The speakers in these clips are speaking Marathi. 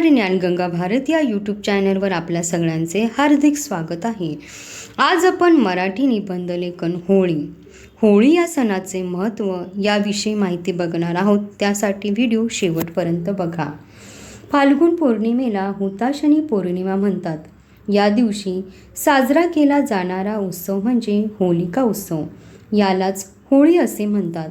आर ज्ञानगंगा भारत या यूट्यूब चॅनलवर आपल्या सगळ्यांचे हार्दिक स्वागत आहे. आज आपण मराठी निबंध लेखन होळी. होळी या सणाचे महत्त्व याविषयी माहिती बघणार आहोत. त्यासाठी व्हिडिओ शेवटपर्यंत बघा. फाल्गुन पौर्णिमेला हुताशनी पौर्णिमा म्हणतात. या दिवशी साजरा केला जाणारा उत्सव म्हणजे होलिका उत्सव. यालाच होळी असे म्हणतात.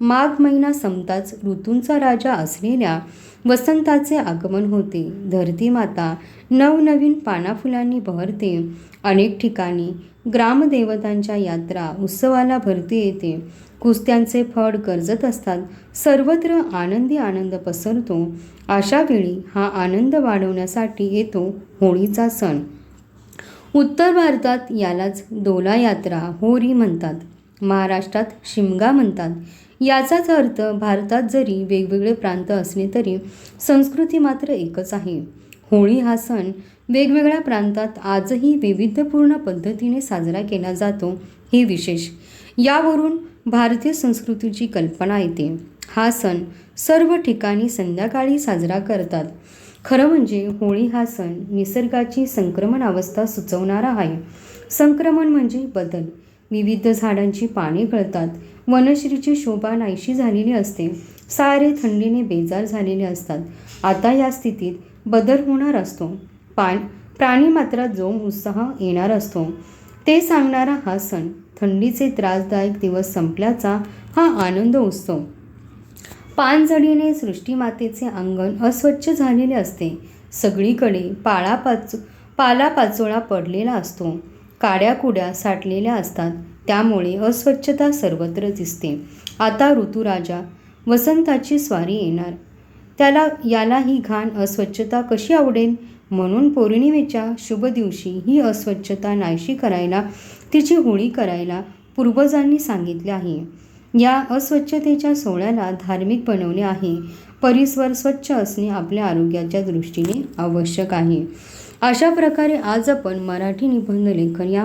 माघ महिना संपताच ऋतूंचा राजा असलेल्या वसंताचे आगमन होते. धरती माता नवनवीन पानाफुलांनी बहरते. अनेक ठिकाणी ग्रामदेवतांच्या यात्रा उत्सवाला भरती येते. कुस्त्यांचे फड गरजत असतात. सर्वत्र आनंदी आनंद पसरतो. अशा वेळी हा आनंद वाढवण्यासाठी येतो होळीचा सण. उत्तर भारतात यालाच दोला यात्रा होरी म्हणतात. महाराष्ट्रात शिमगा म्हणतात. याचाच अर्थ भारतात जरी वेगवेगळे प्रांत असले तरी संस्कृती मात्र एकच आहे. होळी हा सण वेगवेगळ्या प्रांतात आजही वैविध्यपूर्ण पद्धतीने साजरा केला जातो हे विशेष. यावरून भारतीय संस्कृतीची कल्पना येते. हा सण सर्व ठिकाणी संध्याकाळी साजरा करतात. खरं म्हणजे होळी हा सण निसर्गाची संक्रमण अवस्था सुचवणारा आहे. संक्रमण म्हणजे बदल. विविध झाडांची पाने गळतात. वनश्रीची शोभा नाहीशी झालेली असते. सारे थंडीने बेजार झालेले असतात. आता या स्थितीत बदल होणार असतो. पान प्राणी मात्र जोम उत्साह येणार असतो. ते सांगणारा हा सण थंडीचे त्रासदायक दिवस संपल्याचा हा आनंद उत्सव पानझडीने सृष्टीमातेचे अंगण अस्वच्छ झालेले असते. सगळीकडे पाळापाच पालापाचोळा पडलेला असतो. काड्याकुड्या साठलेल्या असतात. त्यामुळे अस्वच्छता सर्वत्र दिसते. आता ऋतुराजा वसंताची स्वारी येणार. त्याला याला ही घाण अस्वच्छता कशी आवडेल? म्हणून पौर्णिमेच्या शुभ दिवशी ही अस्वच्छता नाहीशी करायला तिची होळी करायला पूर्वजांनी सांगितले आहे. या अस्वच्छतेच्या सोहळ्याला धार्मिक बनवले आहे. परिसर स्वच्छ असणे आपल्या आरोग्याच्या दृष्टीने आवश्यक आहे. अशा प्रकारे आज आपण मराठी निबंध लेखन या